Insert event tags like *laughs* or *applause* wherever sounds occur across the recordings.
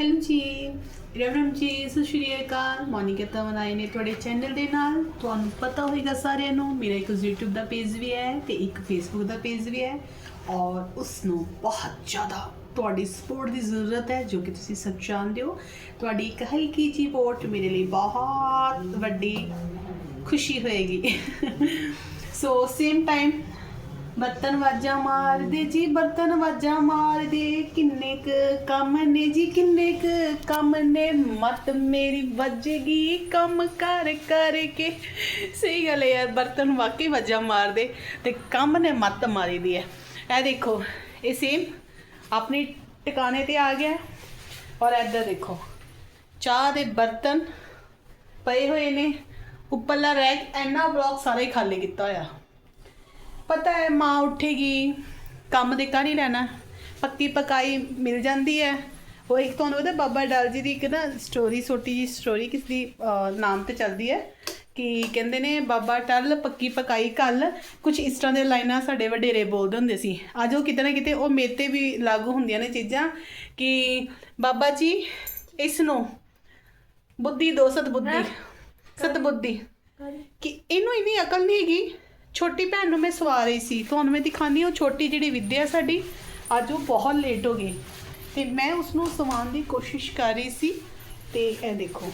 Hello ਜੀ ਰਵਰਮ ਜੀ, ਸਤਿ ਸ਼੍ਰੀ ਅਕਾਲ। ਮੋਨਿਕਾ ਤਮਨਾਈ ਨੇ ਤੁਹਾਡੇ ਚੈਨਲ ਦੇ ਨਾਲ। ਤੁਹਾਨੂੰ ਪਤਾ ਹੋਏਗਾ ਸਾਰਿਆਂ ਨੂੰ, ਮੇਰਾ ਇੱਕ YouTube ਦਾ ਪੇਜ ਵੀ ਹੈ ਤੇ ਇੱਕ Facebook ਦਾ ਪੇਜ ਵੀ ਹੈ। ਔਰ ਉਸ ਨੂੰ ਬਹੁਤ ਜ਼ਿਆਦਾ ਤੁਹਾਡੀ ਸਪੋਰਟ ਦੀ ਜ਼ਰੂਰਤ ਹੈ, ਜੋ ਕਿ ਤੁਸੀਂ ਸਭ ਜਾਣਦੇ ਹੋ। ਤੁਹਾਡੀ ਇੱਕ ਹਲਕੀ ਜੀ ਵੋਟ ਮੇਰੇ ਲਈ ਬਹੁਤ ਵੱਡੀ ਖੁਸ਼ੀ ਹੋਏਗੀ। ਸੋ ਸੇਮ ਟਾਈਮ ਬਰਤਨ ਵਾਜਾਂ ਮਾਰਦੇ ਜੀ, ਬਰਤਨ ਵਾਜਾਂ ਮਾਰਦੇ। ਕਿੰਨੇ ਕ ਕੰਮ ਨੇ ਜੀ, ਕਿੰਨੇ ਕ ਕੰਮ ਨੇ। ਮਤ ਮੇਰੀ ਵੱਜੇਗੀ ਕੰਮ ਕਰ ਕਰਕੇ ਸਹੀ ਗੱਲ ਹੈ ਯਾਰ, ਬਰਤਨ ਵਾਕਈ ਵਾਜਾਂ ਮਾਰਦੇ ਤੇ ਕੰਮ ਨੇ ਮਤ ਮਾਰੀ ਦੀ ਹੈ। ਇਹ ਦੇਖੋ, ਇਹ ਸੇਮ ਆਪਣੇ ਟਿਕਾਣੇ ਤੇ ਆ ਗਿਆ ਔਰ ਇੱਧਰ ਦੇਖੋ, ਚਾਹ ਦੇ ਬਰਤਨ ਪਏ ਹੋਏ ਨੇ। ਉੱਪਰਲਾ ਰੈਕ ਐਨਾ ਬਲੌਕ ਸਾਰਾ ਹੀ ਖਾਲੀ ਕੀਤਾ ਹੋਇਆ। ਹੈ ਮਾਂ ਉੱਠੇਗੀ ਕੰਮ ਦੇ ਕਰ ਹੀ ਲੈਣਾ ਪੱਕੀ ਪਕਾਈ ਮਿਲ ਜਾਂਦੀ ਹੈ। ਉਹ ਇੱਕ ਤੁਹਾਨੂੰ ਉਹਦਾ ਬਾਬਾ ਡਾਲ ਜੀ ਦੀ ਇੱਕ ਨਾ ਸਟੋਰੀ ਛੋਟੀ ਜੀ ਸਟੋਰੀ ਕਿਸ ਦੀ ਨਾਮ ਤੇ ਚੱਲਦੀ ਹੈ ਕਿ ਕਹਿੰਦੇ ਨੇ ਬਾਬਾ ਟਲ ਪੱਕੀ ਪਕਾਈ ਕੱਲ। ਕੁਝ ਇਸ ਤਰ੍ਹਾਂ ਦੇ ਲਾਈਨਾਂ ਸਾਡੇ ਵਡੇਰੇ ਬੋਲਦੇ ਹੁੰਦੇ ਸੀ। ਅੱਜ ਉਹ ਕਿਤੇ ਨਾ ਕਿਤੇ ਉਹ ਮੇਰੇ ਤੇ ਵੀ ਲਾਗੂ ਹੁੰਦੀਆਂ ਨੇ ਚੀਜ਼ਾਂ ਕਿ ਬਾਬਾ ਜੀ ਇਸ ਨੂੰ ਬੁੱਧੀ ਦੋ ਸਤ ਬੁੱਧੀ ਸਤ ਬੁੱਧੀ ਕਿ ਇਹਨੂੰ ਇੰਨੀ ਅਕਲ ਨਹੀਂ ਹੈਗੀ ਛੋਟੀ ਭੈਣ ਨੂੰ ਮੈਂ ਸਵਾ ਰਹੀ ਸੀ। ਤੁਹਾਨੂੰ ਮੈਂ ਦਿਖਾਨੀ ਉਹ ਛੋਟੀ ਜਿਹੜੀ ਵਿਦਿਆ ਸਾਡੀ, ਅੱਜ ਉਹ ਬਹੁਤ ਲੇਟ ਹੋ ਗਈ। ਤੇ ਮੈਂ ਉਸ ਨੂੰ ਸਵਾਉਣ ਦੀ ਕੋਸ਼ਿਸ਼ ਕਰ ਰਹੀ ਸੀ। ਤੇ ਇਹ ਦੇਖੋ,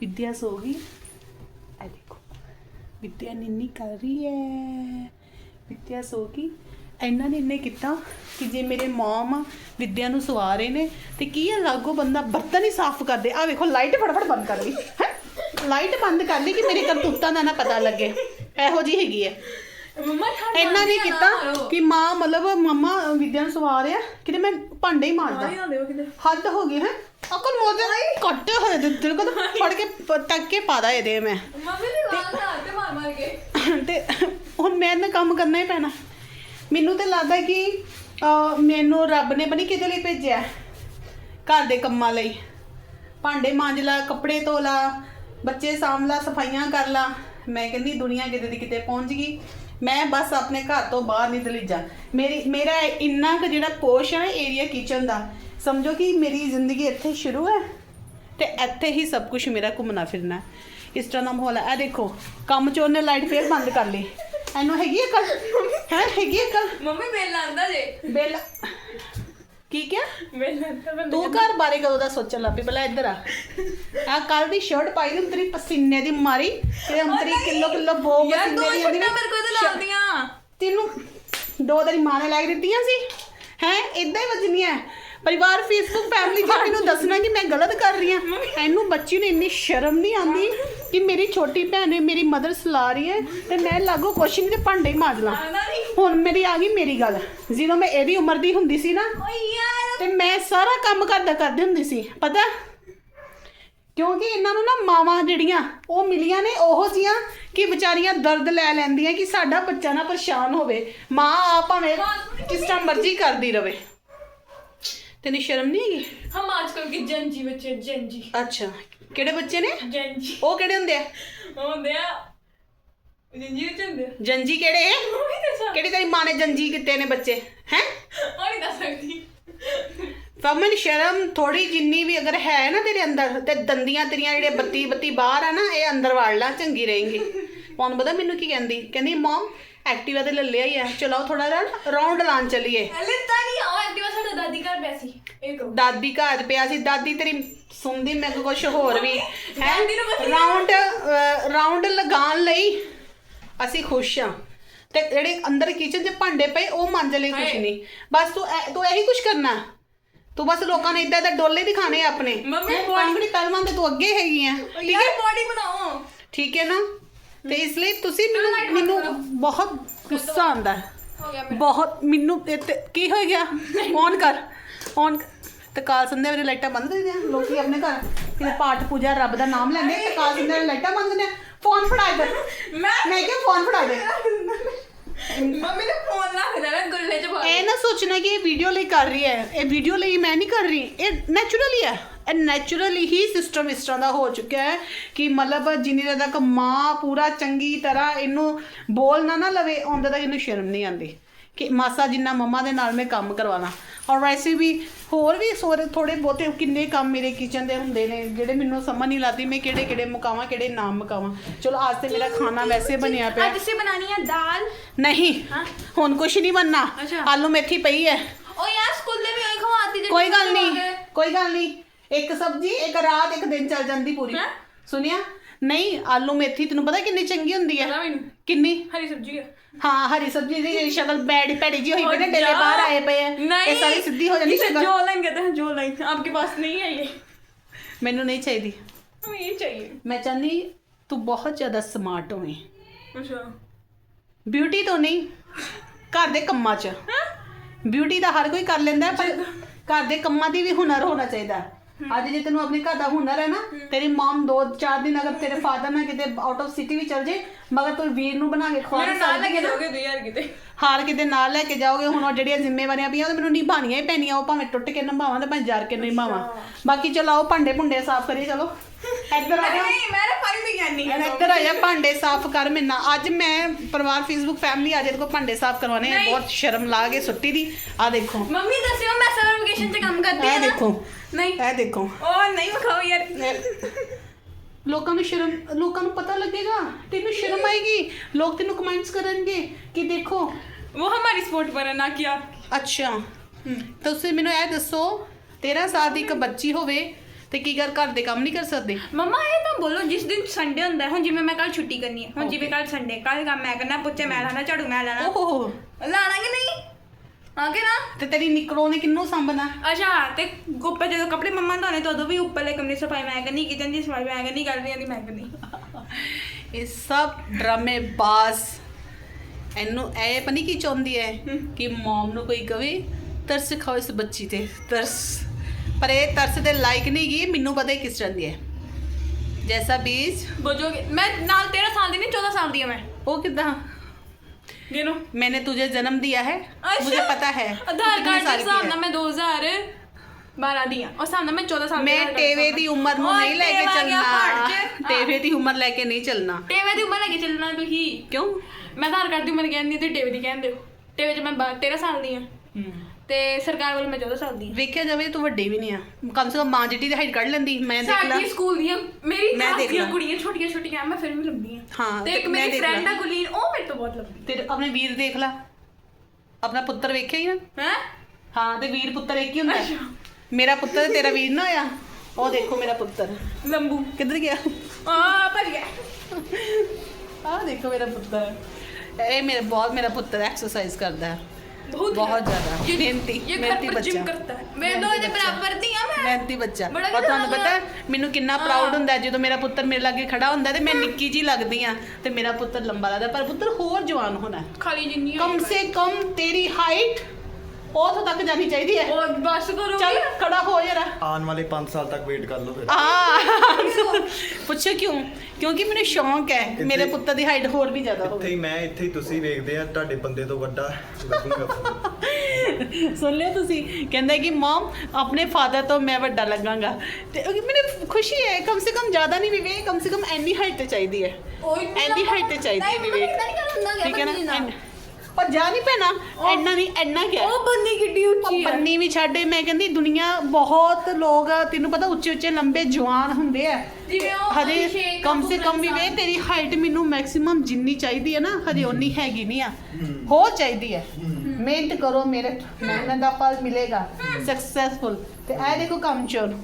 ਵਿਦਿਆ ਸੋ ਗਈ। ਇਹ ਦੇਖੋ, ਵਿਦਿਆ ਨਿੰਨੀ ਕਰ ਰਹੀ ਹੈ। ਵਿਦਿਆ ਸੋ ਗਈ। ਇਹਨਾਂ ਨੇ ਇੰਨੇ ਕੀਤਾ ਕਿ ਜੇ ਮੇਰੇ ਮਮ ਵਿਦਿਆ ਨੂੰ ਸਵਾ ਰਹੇ ਨੇ, ਤੇ ਕੀ ਹੈ ਲਾਗੋ ਬੰਦਾ ਬਰਤਨ ਹੀ ਸਾਫ਼ ਕਰਦੇ? ਆ ਵੇਖੋ ਲਾਈਟ ਫਟਫਟ ਬੰਦ ਕਰ ਲਈ। ਹੈ? ਲਾਈਟ ਬੰਦ ਕਰ ਲਈ ਕਿ ਮੇਰੇ ਕਰਤੂਤਾਂ ਦਾ ਨਾ ਪਤਾ ਲੱਗੇ। ਇਹੋ ਜੀ ਹੈਗੀ ਹੈ ਮੰਮਾ ਠੰਡ ਇਹਨਾਂ ਨੇ ਕੀਤਾ ਕਿ ਮਾਂ ਮਤਲਬ ਮਮਾ ਵਿਦਿਆ ਨੂੰ ਸਵਾ ਰਿਹਾ ਕਿਤੇ ਮੈਂ ਭਾਂਡੇ ਹੀ ਮਾਰਦਾ। ਆਉਂਦੇ ਕਿਤੇ। ਹੱਦ ਹੋ ਗਈ ਹੈ? ਅਕਲ ਮੋਦੇ ਕੱਟ ਹੋਏ। ਤੇ ਤੇਰੇ ਕੋਲ ਫੜ ਕੇ ਟੱਕ ਕੇ ਪਾਦਾ ਇਹਦੇ ਮੈਂ। ਮੰਮੀ ਵਾਲ ਤੇ ਮਾਰ ਮਾਰ ਕੇ। ਤੇ ਹੁਣ ਮੈਂ ਨਾ ਕੰਮ ਕਰਨਾ ਹੀ ਪੈਣਾ। ਮੈਨੂੰ ਤੇ ਲੱਗਦਾ ਕਿ ਮੈਨੂੰ ਰੱਬ ਨੇ ਬਣੀ ਕਿਹਦੇ ਲਈ ਭੇਜਿਆ? ਘਰ ਦੇ ਕੰਮਾਂ ਲਈ। ਭਾਂਡੇ ਮਾਂਜ ਲਾ ਕੱਪੜੇ ਧੋ ਲਾ ਬੱਚੇ ਸਾਂਭ ਲਾ ਸਫਾਈਆਂ ਕਰ ਲਾ। ਮੈਂ ਕਹਿੰਦੀ ਦੁਨੀਆ ਕਿਤੇ ਦੀ ਕਿਤੇ ਪਹੁੰਚ ਗਈ। ਮੈਂ ਬਸ ਆਪਣੇ ਘਰ ਤੋਂ ਬਾਹਰ ਨਹੀਂ ਦਲੀਜਾ ਮੇਰੀ ਮੇਰਾ ਇੰਨਾ ਕੁ ਜਿਹੜਾ ਪੋਸ਼ ਹੈ ਏਰੀਆ ਕਿਚਨ ਦਾ ਸਮਝੋ ਕਿ ਮੇਰੀ ਜ਼ਿੰਦਗੀ ਇੱਥੇ ਸ਼ੁਰੂ ਹੈ ਤੇ ਇੱਥੇ ਹੀ ਸਭ ਕੁਝ ਮੇਰਾ ਘੁੰਮਣਾ ਫਿਰਨਾ। ਇਸ ਤਰ੍ਹਾਂ ਦਾ ਮਾਹੌਲ ਹੈ। ਇਹ ਦੇਖੋ ਕੰਮ ਚੋਰ ਨੇ ਲਾਈਟ ਫੇਰ ਬੰਦ ਕਰ ਲਈ। ਇਹਨੂੰ ਹੈਗੀ ਅਕਲ? ਹੈ ਹੈਗੀ ਅਕਲ? ਮੰਮੀ ਬਿੱਲ ਆਂਦਾ ਜੇ। ਬਿੱਲ ਕੀ ਆਂਦਾ ਬੰਦਾ ਤੂੰ ਘਰ ਬਾਰੇ ਕਦੋਂ ਦਾ ਸੋਚਣ ਲੱਗ ਪਈ? ਪਹਿਲਾਂ ਇੱਧਰ ਆ। ਆ ਕੱਲ ਦੀ ਸ਼ਰਟ ਪਾਈ ਦੀ ਤੇਰੀ ਪਸੀਨੇ ਦੀ ਮਾਰੀ। ਤੇ ਅੰਤਰੀ ਕਿਲੋ ਕਿਲੋ ਬੋ ਯਾਰ ਦੋ ਪਸੀਨੇ ਦੀ ਨਾ। ਮੇਰੇ ਕੋਲ ਤਾਂ ਲਾਉਂਦੀਆਂ ਤੈਨੂੰ ਦੋ ਤੇਰੀ ਮਾਂ ਨੇ ਲੈ ਕੇ ਦਿੱਤੀਆਂ ਸੀ। ਹੈ ਇਦਾਂ ਹੀ ਵੱਜਣੀਆਂ ਪਰਿਵਾਰ ਫੇਸਬੁੱਕ ਫੈਮਿਲੀ ਜੀ ਮੈਨੂੰ ਦੱਸਣਾ ਕਿ ਮੈਂ ਗਲਤ ਕਰ ਰਹੀ ਹਾਂ। ਇਹਨੂੰ ਬੱਚੀ ਨੂੰ ਇੰਨੀ ਸ਼ਰਮ ਨਹੀਂ ਆਉਂਦੀ ਕਿ ਮੇਰੀ ਛੋਟੀ ਭੈਣ ਨੇ ਮੇਰੀ ਮਦਰ ਸਲਾ ਰਹੀ ਹੈ ਤੇ ਮੈਂ ਲਾਗੋ ਕੁਛ ਨਹੀਂ ਤੇ ਭਾਂਡੇ ਮਾਂਜ ਲਾਂ। ਹੁਣ ਮੇਰੀ ਆ ਗਈ ਮੇਰੀ ਗੱਲ। ਜਦੋਂ ਮੈਂ ਇਹਦੀ ਉਮਰ ਦੀ ਹੁੰਦੀ ਸੀ ਨਾ ਤੇ ਮੈਂ ਸਾਰਾ ਕੰਮ ਕਰਦਾ ਕਰਦੀ ਹੁੰਦੀ ਸੀ ਪਤਾ? ਕਿਉਂਕਿ ਇਹਨਾਂ ਨੂੰ ਨਾ ਮਾਵਾਂ ਜਿਹੜੀਆਂ ਉਹ ਮਿਲੀਆਂ ਨੇ ਉਹੋ ਜੀਆਂ ਕਿ ਵਿਚਾਰੀਆਂ ਦਰਦ ਲੈ ਲੈਂਦੀਆਂ ਕਿ ਸਾਡਾ ਬੱਚਾ ਨਾ ਪਰੇਸ਼ਾਨ ਹੋਵੇ। ਮਾਂ ਆ ਭਾਵੇਂ ਕਿਸ ਤਰ੍ਹਾਂ ਮਰਜ਼ੀ ਕਰਦੀ ਰਵੇ। ਤੈਨੂੰ ਸ਼ਰਮ ਨਹੀਂ ਹੈਗੀ? ਹਮ ਆਜਕਲ ਕੇ ਜੰਜੀ ਬੱਚੇ ਜੰਜੀ ਅੱਛਾ ਕਿਹੜੇ ਬੱਚੇ ਨੇ? ਜੰਜੀ ਉਹ ਕਿਹੜੇ ਹੁੰਦੇ ਆ? ਹੁੰਦੇ ਆ ਜੰਜੀ ਵਿੱਚ ਹੁੰਦੇ ਆ। ਜੰਜੀ ਕਿਹੜੇ? ਦੱਸਾਂ। ਕਿਹੜੀ ਤੇਰੀ ਮਾਂ ਨੇ ਜੰਜੀ ਕਿਤੇ ਨੇ ਬੱਚੇ ਹੈ ਉਹ ਨਹੀਂ ਦੱਸ ਸਕਦੀ ਫਮਨ ਸ਼ਰਮ ਥੋੜੀ ਜਿੰਨੀ ਵੀ ਅਗਰ ਹੈ ਨਾ ਤੇਰੇ ਅੰਦਰ ਤੇ ਦੰਦੀਆਂ ਤੇਰੀਆਂ ਜਿਹੜੇ ਬੱਤੀ ਬੱਤੀ ਬਾਹਰ ਆ ਨਾ ਇਹ ਅੰਦਰ ਵੜ ਲਾ ਚੰਗੀ ਰਹੇਂਗੀ। ਕੌਣ ਪਤਾ ਮੈਨੂੰ ਕੀ ਕਹਿੰਦੀ? ਕਹਿੰਦੀ ਮਮ ਐਕਟਿਵਾ ਤੇ ਲੈ ਲਿਆ ਹੀ ਆ। ਚਲੋ ਥੋੜਾ ਜਿਹਾ ਰਾਉਂਡ ਲਾਣ ਚੱਲੀਏ। ਨਹੀਂ ਐਕਟਿਵਾ ਸਾਡਾ ਦਾਦੀ ਘਰ ਪਿਆ ਸੀ। ਇਹ ਕਹੋ ਦਾਦੀ ਘਰ ਪਿਆ ਸੀ। ਦਾਦੀ ਤੇਰੀ ਸੁਣਦੀ ਮੈਂ ਕੁਝ ਹੋਰ ਵੀ। ਹੈ? ਦਾਦੀ ਨੂੰ ਪਤਾ ਰਾਉਂਡ ਰਾਉਂਡ ਲਗਾਉਣ ਲਈ ਅਸੀਂ ਖੁਸ਼ ਆ। ਤੇ ਜਿਹੜੇ ਅੰਦਰ ਕਿਚਨ 'ਚ ਭਾਂਡੇ ਪਏ ਉਹ ਮਾਂਜ ਲਈ ਕੁਛ ਹਾਏ। ਨਹੀਂ। ਬਸ ਤੂੰ ਐ- ਤੂੰ ਇਹੀ ਕੁਛ ਕਰਨਾ? ਤੂੰ ਬਸ ਲੋਕਾਂ ਨੇ ਇਦਾਂ ਇਦਾਂ ਡੋਲੇ ਦਿਖਾਣੇ ਆ ਆਪਣੇ। ਮੰਮੀ, ਹੈਂ? ਕਾਂਗੜੀ ਪਹਿਲਵਾਨ ਤੇ ਤੂੰ ਅੱਗੇ ਹੈਗੀ ਆ। ਠੀਕ ਹੈ? ਬੋਡੀ ਬਣਾਓ। ਠੀਕ ਹੈ ਨਾ? ਤੇ ਇਸ ਲਈ ਤੁਸੀਂ ਮੈਨੂੰ ਮੈਨੂੰ ਬਹੁਤ ਗੁੱਸਾ ਆਉਂਦਾ ਹੈ। ਬਹੁਤ ਮੈਨੂੰ ਇਹ ਤੇ- ਕੀ ਹੋ ਗਿਆ? ਔਨ ਕਰ। ਔਨ ਤੇ ਕਾਲ ਸੰਧਿਆ ਵੇਲੇ ਲਾਈਟਾਂ ਬੰਦ ਕਰ ਦਿਆਂ। ਲੋਕੀ ਆਪਣੇ ਘਰ ਕਿਤੇ ਪਾਠ ਪੂਜਾ ਰੱਬ ਦਾ ਨਾਮ ਲੈਂਦੇ ਤੇ ਕਾਲ ਸੰਧਿਆ ਵੇਲੇ ਲਾਈਟਾਂ ਬੰਦ ਕਰ ਫੋਨ ਫੜਾ ਇੱਧਰ। ਮੈਂ ਮੈਂ ਕਿਹਾ ਫੋਨ ਫੜਾ ਦੇ। ਮੰਮੀ ਨੇ ਫੋਨ ਰੱਖ ਦੇਣਾ ਗੁੱਲੇ ਚ ਪਾ ਇਹ ਨਾ ਸੋਚਣਾ ਕਿ ਇਹ ਵੀਡੀਓ ਲਈ ਕਰ ਰਹੀ ਹੈ। ਇਹ ਵੀਡੀਓ ਲਈ ਮੈਂ ਨਹੀਂ ਕਰ ਰਹੀ। ਇਹ ਨੈਚੁਰਲੀ ਹੈ। ਇਹ ਨੈਚੁਰਲੀ ਹੀ ਸਿਸਟਮ ਇਸ ਤਰ੍ਹਾਂ ਦਾ ਹੋ ਚੁੱਕਿਆ ਹੈ ਕਿ ਮਤਲਬ ਜਿੰਨੀ ਦੇਰ ਤੱਕ ਮਾਂ ਪੂਰਾ ਚੰਗੀ ਤਰ੍ਹਾਂ ਇਹਨੂੰ ਬੋਲ ਨਾ ਨਾ ਲਵੇ ਉਹਦੇ ਤੱਕ ਇਹਨੂੰ ਸ਼ਰਮ ਨਹੀਂ ਆਉਂਦੀ। ਕਿ ਮਾਸਾ ਜਿੰਨਾ ਮੰਮਾ ਦੇ ਨਾਲ ਮੈਂ ਕੰਮ ਕਰਵਾਣਾ ਔਰ ਵੈਸੇ ਵੀ ਹੋਰ ਵੀ ਸੋਰੇ ਥੋੜੇ ਬਹੁਤੇ ਕਿੰਨੇ ਕੰਮ ਮੇਰੇ ਕਿਚਨ ਦੇ ਹੁੰਦੇ ਨੇ ਜਿਹੜੇ ਮੈਨੂੰ ਸਮਝ ਨਹੀਂ ਲੱਗਦੀ ਮੈਂ ਕਿਹੜੇ ਕਿਹੜੇ ਮੁਕਾਵਾਂ ਕਿਹੜੇ ਨਾਮ ਮੁਕਾਵਾਂ। ਚਲੋ ਅੱਜ ਤੇ ਮੇਰਾ ਖਾਣਾ ਵੈਸੇ ਬਣਿਆ ਪਿਆ। ਅੱਜ ਅਸੀਂ ਬਣਾਣੀ ਹੈ ਦਾਲ? ਨਹੀਂ। ਹੁਣ ਕੁਛ ਨਹੀਂ ਬਣਨਾ। ਆਲੂ ਮੇਥੀ ਪਈ ਹੈ ਉਹ ਯਾਰ ਸਕੂਲ ਦੇ ਵੀ ਉਹੀ ਖਵਾਤੀ ਜਿਹੜੀ ਕੋਈ ਗੱਲ ਨਹੀਂ। ਕੋਈ ਗੱਲ ਨਹੀਂ। ਇੱਕ ਸਬਜੀ ਇੱਕ ਰਾਤ ਇੱਕ ਦਿਨ ਚੱਲ ਜਾਂਦੀ ਪੂਰੀ? ਸੁਣਿਆ? ਨਹੀਂ ਆਲੂ ਮੇਥੀ ਤੈਨੂੰ ਪਤਾ ਕਿੰਨੀ ਚੰਗੀ ਹੁੰਦੀ ਹੈ ਪਤਾ ਮੈਨੂੰ ਕਿੰਨੀ ਹਰੀ ਸਬਜ਼ੀ ਹੈ ਹਾਂ ਹਰੀ ਸਬਜੀ ਦੀ ਸ਼ਕਲ ਬੈੜੀ ਭੈੜੀ ਜੀ ਹੋਈ ਪਈ ਨਾ और ਡੇਲੇ जा। ਬਾਹਰ ਆਏ ਪਏ ਆ नहीं ਇਹ ਸਾਰੀ ਸਿੱਧੀ ਹੋ ਜਾਂਦੀ इसे ਸ਼ਕਲ जो लाइन कहते हैं जो लाइन आपके पास नहीं है ये ਮੈਨੂੰ ਨਹੀਂ ਚਾਹੀਦੀ हमें ये चाहिए ਮੈਂ ਚਾਹੁੰਦੀ ਤੂੰ ਬਹੁਤ ਜ਼ਿਆਦਾ ਸਮਾਰਟ ਹੋਵੇਂ अच्छा ਬਿਊਟੀ ਤੋਂ ਨਹੀਂ ਘਰ ਦੇ ਕੰਮਾਂ 'ਚ ਬਿਊਟੀ ਦਾ ਹਰ ਕੋਈ ਕਰ ਲੈਂਦਾ ਹੈ, ਪਰ ਘਰ ਦੇ ਕੰਮਾਂ ਦੀ ਵੀ ਹੁਨਰ ਹੋਣਾ ਚਾਹੀਦਾ ਹੈ। ਅੱਜ ਜੇ ਤੈਨੂੰ ਆਪਣੇ ਘਰ ਦਾ ਹੁਨਰ ਹੈ ਨਾ ਤੇਰੀ ਮਮ ਦੋ ਚਾਰ ਦਿਨ ਅਗਰ ਤੇਰੇ ਫਾਦਰ ਨਾਲ ਕਿਤੇ ਆਊਟ ਆਫ ਸਿਟੀ ਵੀ ਚਲ ਜੇ ਮਗਰ ਤੂੰ ਵੀਰ ਨੂੰ ਬਣਾ ਕੇ ਖਵਾ ਮੈਨੂੰ ਨਾਲ ਲੈ ਕੇ ਜਾਓਗੇ ਤੂੰ ਕਿਤੇ। ਹਾਰ ਕਿਤੇ ਨਾਲ ਲੈ ਕੇ ਜਾਓਗੇ ਹੁਣ ਉਹ ਜਿਹੜੀਆਂ ਜ਼ਿੰਮੇਵਾਰੀਆਂ ਪਈਆਂ ਉਹ ਮੈਨੂੰ ਨਿਭਾਣੀਆਂ ਹੀ ਪੈਣੀਆਂ ਉਹ ਭਾਵੇਂ ਟੁੱਟ ਕੇ ਨਿਭਾਵਾਂ ਤੇ ਭਾਵੇਂ ਜਰ ਕੇ ਨਿਭਾਵਾਂ। ਬਾਕੀ ਚਲੋ ਆਓ ਭਾਂਡੇ ਭੁੰਡੇ ਸਾਫ਼ ਕਰੀਏ ਚਲੋ। ਇੱਧਰ ਆ ਜਾ। ਨਹੀਂ ਮੈਂ ਫਾਈ ਵੀ ਜਾਨੀ ਹੈ ਇੱਧਰ ਆ ਜਾ ਭਾਂਡੇ ਸਾਫ਼ ਕਰ ਮੈਨਾਂ ਅੱਜ ਮੈਂ ਪਰਿਵਾਰ ਫੇਸਬੁੱਕ ਫੈਮਿਲੀ ਆ ਜੇ ਕੋ ਭਾਂਡੇ ਸਾਫ਼ ਕਰਵਾਉਣੇ ਬਹੁਤ ਸ਼ਰਮ ਲਾ ਕੇ ਸੁੱਟੀ ਦੀ। ਆ ਦੇਖੋ। ਮੰਮੀ ਦੱਸਿਓ ਮੈਂ ਸਰਵਕੇਸ਼ਨ 'ਚ ਕੰਮ ਕਰਦੀ ਹਾਂ ਆ ਦੇਖੋ। ਨਹੀਂ। ਇਹ ਦੇਖੋ। ਉਹ ਨਹੀਂ ਵਿਖਾਓ ਯਾਰ। ਲੋਕਾਂ ਨੂੰ ਸ਼ਰਮ ਲੋਕਾਂ ਨੂੰ ਪਤਾ ਲੱਗੇਗਾ। ਤੈਨੂੰ ਸ਼ਰਮ ਆਏਗੀ। ਲੋਕ ਤੈਨੂੰ ਕਮੈਂਟਸ ਕਰਨਗੇ ਕਿ ਦੇਖੋ। ਉਹ ਹਮਾਰੀ ਸਪੋਰਟ ਪਰ ਨਾ ਕੀ ਅੱਛਾ। ਤਾਂ ਤੁਸੀਂ ਮੈਨੂੰ ਇਹ ਦੱਸੋ 13 ਸਾਲ ਦੀ ਇੱਕ ਬੱਚੀ ਹੋਵੇ ਤੇ ਕੀ ਕਰ ਘਰ ਦੇ ਕੰਮ ਨਹੀਂ ਕਰ ਸਕਦੇ? ਮਮਾ ਇਹ ਤਾਂ ਬੋਲੋ ਜਿਸ ਦਿਨ ਸੰਡੇ ਹੁੰਦਾ ਹੁਣ ਜਿਵੇਂ ਮੈਂ ਕੱਲ ਛੁੱਟੀ ਕਰਨੀ ਹੈ ਹੁਣ ਜਿਵੇਂ ਕੱਲ ਸੰਡੇ ਕੱਲ ਕੰਮ ਮੈਂ ਕਰਨਾ ਪੁੱਛੇ ਮੈਂ ਲਾਣਾ ਝਾੜੂ ਮੈਂ ਲਾਣਾ। ਓਹ। ਹੋ ਹੋ ਲਾਣਾ ਕਿ ਨਹੀਂ? ਆਗੇ ਨਾ? ਤੇ ਤੇਰੀ ਨਿਕਰੋ ਨੇ ਕਿੰਨੂੰ ਸੰਭਣਾ? ਅੱਛਾ ਤੇ ਉੱਪਰ ਜਦੋਂ ਕੱਪੜੇ ਮੰਮਾ ਧੋਣੇ ਤਾਂ ਉਦੋਂ ਵੀ ਉੱਪਰਲੇ ਕਮਰੇ ਦੀ ਸਫ਼ਾਈ ਮੈਂ ਕਰਨੀ ਕਿਚਨ ਦੀ ਸਫ਼ਾਈ ਮੈਂ ਕਰਨੀ ਕਰਦੀ ਆਂਦੀ ਮੈਂ ਕਰਨੀ। *laughs* ਇਹ ਸਭ ਡਰਾਮੇ ਬਾਸ। ਇਹਨੂੰ ਇਹ ਪਨੀ ਕੀ ਚਾਹੁੰਦੀ ਹੈ ਕਿ ਮਮ ਨੂੰ ਕੋਈ ਕਵੇ ਤਰਸ ਖਾਓ ਇਸ ਬੱਚੀ ਤੇ ਤਰਸ। ਪਰ ਇਹ ਤਰਸ ਦੇ ਲਾਇਕ ਨਹੀਂ ਗਈ ਮੈਨੂੰ ਪਤਾ ਹੀ ਕਿਸ ਤਰ੍ਹਾਂ ਦੀ ਹੈ। ਜੈਸਾ ਬੀਜ। ਬੋਝੋਗੇ ਮੈਂ ਨਾਲ 13 ਸਾਲ ਦੀ ਨਹੀਂ 14 ਸਾਲ ਦੀ ਹਾਂ ਮੈਂ। ਉਹ ਕਿਦਾਂ? ਗਿਨੋ मैंने तुझे जन्म दिया है मुझे पता है तू ਆਧਾਰ कितने ਕਾਰਡ साल ਦੇ की ਹਿਸਾਬ है। ਨਾਲ ਮੈਂ 2012 ਦੀ ਹਾਂ ਉਸ ਹਿਸਾਬ ਨਾਲ ਮੈਂ 14 ਸਾਲ ਦੀ ਮੈਂ ਆਧਾਰ ਕਾਰਡ ਟੇਵੇ ਹਿਸਾਬ ਦੀ ਨਾਲ। ਉਮਰ ਨੂੰ ਓਏ, ਨਹੀਂ ਲੈ ਕੇ ਟੇਵਾ ਗਿਆ ਪਹਾੜ 'ਚ। ਚੱਲਣਾ ਟੇਵੇ ਦੀ ਉਮਰ ਲੈ ਕੇ ਨਹੀਂ ਚੱਲਣਾ ਟੇਵੇ ਦੀ ਉਮਰ ਲੈ ਕੇ ਚੱਲਣਾ ਤੁਸੀਂ ਕਿਉਂ ਮੈਂ ਆਧਾਰ ਕਾਰਡ ਦੀ ਉਮਰ ਕਹਿੰਦੀ ਤੇ ਟੇਵੇ ਦੀ ਕਹਿੰਦੇ ਹੋ ਟੇਵੇ 'ਚ ਮੈਂ ਬਾ- 13 ਸਾਲ ਦੀ ਹਾਂ ਤੇ ਸਰਕਾਰ ਵੱਲੋਂ ਮੈਂ 14 ਸਾਲ ਦੀ ਹਾਂ। ਵੇਖਿਆ ਜਾਵੇ ਤੂੰ ਵੱਡੀ ਵੀ ਨਹੀਂ ਆ। ਕਮ ਸੇ ਕਮ ਮਾਂ ਜਿੱਡੀ ਦੀ ਹਾਈਟ ਕੱਢ ਲੈਂਦੀ ਮੈਂ ਦੇਖ ਲਾ। ਸਾਡੀ ਸਕੂਲ ਦੀਆਂ ਮੇਰੀ ਮੈਂ ਕਲਾਸ ਦੇਖ ਦੀਆਂ ਲਾ। ਕੁੜੀਆਂ ਛੋਟੀਆਂ ਛੋਟੀਆਂ ਮੈਂ ਫਿਰ ਵੀ ਲੰਬੀ ਹਾਂ। ਹਾਂ, ਤੇ ਤੇ ਇੱਕ ਮੈਂ ਮੇਰੀ ਦੇਖ। ਫਰੈਂਡ ਆ ਗੁਲੀਨ ਉਹ ਮੇਰੇ ਤੋਂ ਬਹੁਤ ਲੰਬੀ। ਤੇ ਆਪਣੇ ਵੀਰ ਦੇਖ ਲਾ। ਆਪਣਾ ਪੁੱਤਰ ਵੇਖਿਆ ਹੀ ਨਾ ਹੈ? ਹਾਂ ਤੇ ਵੀਰ ਪੁੱਤਰ ਇੱਕ ਹੀ ਹੁੰਦਾ। ਹੈ। ਮੇਰਾ ਪੁੱਤਰ ਤੇ ਤੇਰਾ ਵੀਰ ਨਾ ਹੋਇਆ। ਉਹ ਦੇਖੋ ਮੇਰਾ ਪੁੱਤਰ। ਲੰਬੂ। ਕਿੱਧਰ ਗਿਆ? ਆ ਭੱਜ ਗਿਆ। ਆਹ ਦੇਖੋ ਮੇਰਾ ਪੁੱਤਰ। ਇਹ ਮੇਰਾ ਬਹੁਤ ਮੇਰਾ ਪੁੱਤਰ ਐਕਸਰਸਾਈਜ਼ ਕਰਦਾ। ਹੈ बहुत बहुत ज्यादा ये- मेहनती ये घर मेहनती पर जिम बच्चा करता है मैं दो मेहनती ਦੇ बच्चा। ਬਰਾਬਰ ਦੀ ਆ ਮੈਂ ਮਿਹਨਤੀ ਬੱਚਾ ਬੜਾ ਔਰ ਤੁਹਾਨੂੰ ਕਿੱਦਾਂ ਪਤਾ ਹੈ, ਮੈਨੂੰ ਕਿੰਨਾ ਪ੍ਰਾਊਡ ਹੁੰਦਾ ਹੈ ਜਦੋਂ ਮੇਰਾ ਪੁੱਤਰ ਮੇਰੇ ਲਾਗੇ ਖੜਾ ਹੁੰਦਾ ਹੈ ਤੇ ਮੈਂ ਨਿੱਕੀ ਜੀ ਲੱਗਦੀ ਆ ਤੇ ਮੇਰਾ ਪੁੱਤਰ ਲੰਬਾ ਲੱਗਦਾ ਪਰ ਪੁੱਤਰ ਹੋਰ ਜਵਾਨ ਹੋਣਾ ਹੈ। ਖਾਲੀ ਜਿੰਨੀ ਕਮ ਸੇ ਕਮ ਤੇਰੀ ਹਾਈਟ ਉਥੋਂ ਤੱਕ ਜਾਣੀ ਚਾਹੀਦੀ ਹੈ। ਉਹ ਬਸ ਕਰੋ ਚੱਲ ਖੜਾ ਹੋ ਜਰਾ। ਆਉਣ ਵਾਲੇ 5 ਸਾਲ ਤੱਕ ਵੇਟ ਕਰ ਲਓ ਫਿਰ। ਆ ਪੁੱਛੋ ਕਿਉਂ? ਕਿਉਂਕਿ ਮੈਨੂੰ ਸ਼ੌਂਕ ਹੈ। ਮੇਰੇ ਇੱਥੇ- ਪੁੱਤਰ ਦੀ ਹਾਈਟ ਹੋਰ ਵੀ ਜ਼ਿਆਦਾ ਇੱਥੇ ਹੋਵੇ। ਹੀ ਮੈਂ ਇੱਥੇ ਹੀ ਤੁਸੀਂ ਵੇਖਦੇ ਆ ਤੁਹਾਡੇ ਬੰਦੇ ਤੋਂ ਵੱਡਾ ਲੱਗੂਗਾ ਸੁਣ ਲਿਆ ਤੁਸੀਂ। ਕਹਿੰਦਾ ਕਿ ਮਮ ਆਪਣੇ ਫਾਦਰ ਤੋਂ ਮੈਂ ਵੱਡਾ ਲੱਗਾਂਗਾ। ਤੇ ਮੈਨੂੰ ਖੁਸ਼ੀ ਹੈ। ਕਮ ਸੇ ਕਮ ਜ਼ਿਆਦਾ ਨਹੀਂ ਵਿਵੇਕ ਕਮ ਸੇ ਕਮ ਐਨੀ ਹਾਈਟ ਤੇ ਚਾਹੀਦੀ ਹੈ। ਐਨੀ ਹਾਈਟ ਤੇ ਚਾਹੀਦੀ ਹੈ ਵਿਵੇਕ। ਠੀਕ ਹੈ ਨਾ? ਪਰ ਜਾ ਨਹੀਂ ਪੈਣਾ। ਐਨਾ ਨਹੀਂ ਐਨਾ ਕਿਆ? ਉਹ ਬੰਦੀ ਕਿੱਡੀ ਉੱਚੀ ਉਹ ਹੈ ਬੰਨੀ ਵੀ ਛੱਡੇ ਮੈਂ ਕਹਿੰਦੀ ਦੁਨੀਆ ਬਹੁਤ ਲੋਕ ਤੈਨੂੰ ਪਤਾ ਉੱਚੇ ਉੱਚੇ ਲੰਬੇ ਜਵਾਨ ਹੁੰਦੇ ਆ। ਜਿਵੇਂ ਉਹ ਹਜੇ ਅਭਿਸ਼ੇਕ ਕਮ ਸੇ ਕਮ ਵੀ ਵੇ ਤੇਰੀ ਹਾਈਟ ਮੈਨੂੰ ਮੈਕਸਿਮਮ ਜਿੰਨੀ ਚਾਹੀਦੀ ਹੈ ਨਾ ਹਜੇ ਉਨੀ ਹੈਗੀ ਨਹੀਂ ਆ। ਹੋ। ਚਾਹੀਦੀ ਹੈ। ਮਿਹਨਤ ਕਰੋ ਮੇਰੇ ਮਿਹਨਤ ਦਾ ਫਲ ਮਿਲੇਗਾ। ਸਕਸੈਸਫੁਲ ਤੇ ਇਹ ਦੇਖੋ ਕੰਮ ਚੋਰ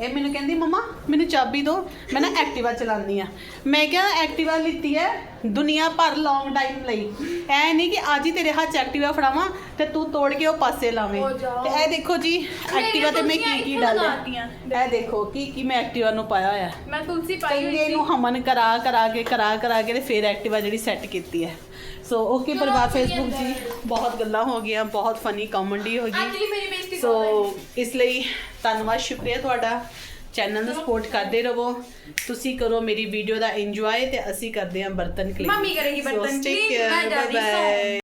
ਇਹ ਮੈਨੂੰ ਕਹਿੰਦੀ ਮਮਾ ਮੈਨੂੰ ਚਾਬੀ ਦਿਓ ਮੈਂ ਨਾ ਐਕਟਿਵਾ ਚਲਾਉਂਦੀ ਆ ਮੈਂ ਕਿਹਾ ਐਕਟਿਵਾ ਲਿੱਤੀ ਹੈ ਦੁਨੀਆ ਭਰ ਲੌਂਗ ਟਾਈਮ ਲਈ। ਐ ਨਹੀਂ ਕਿ ਅੱਜ ਹੀ ਤੇਰੇ ਹੱਥ 'ਚ ਐਕਟਿਵਾ ਫੜਾਵਾਂ ਤੇ ਤੂੰ ਤੋੜ ਕੇ ਉਹ ਪਾਸੇ ਲਾਵੇਂ। ਤੇ ਇਹ ਦੇਖੋ ਜੀ ਐਕਟਿਵਾ ਤੇ ਮੈਂ ਕੀ ਕੀ ਡਾਲਿਆ ਇਹ ਦੇਖੋ ਕੀ ਕੀ ਮੈਂ ਐਕਟਿਵਾ ਨੂੰ ਪਾਇਆ ਹੋਇਆ। ਮੈਂ ਤੁਲਸੀ ਪਾਈ ਹੋਈ ਸੀ। ਨੂੰ ਹਮਨ ਕਰਾ ਕਰਾ ਕੇ ਕਰਾ ਕਰਾ ਕੇ ਤੇ ਫਿਰ ਐਕਟਿਵਾ ਜਿਹੜੀ ਸੈੱਟ ਕੀਤੀ ਹੈ। ਸੋ ਓਕੇ ਪਰਿਵਾਰ ਫੇਸਬੁੱਕ ਜੀ ਬਹੁਤ ਗੱਲਾਂ ਹੋ ਗਈਆਂ ਬਹੁਤ ਫਨੀ ਕਾਮੇਡੀ ਹੋ ਗਈ। ਸੋ ਇਸ ਲਈ ਧੰਨਵਾਦ ਸ਼ੁਕਰੀਆ ਤੁਹਾਡਾ। ਚੈਨਲ ਨੂੰ ਸਪੋਰਟ ਕਰਦੇ ਰਹੋ। ਤੁਸੀਂ ਕਰੋ ਮੇਰੀ ਵੀਡੀਓ ਦਾ ਇੰਜੋਏ ਤੇ ਅਸੀਂ ਕਰਦੇ ਹਾਂ ਬਰਤਨ ਕਲੀਨ ਮੰਮੀ ਕਰੇਗੀ ਬਰਤਨ clean, ਮੈਂ ਜਾ ਰਹੀ।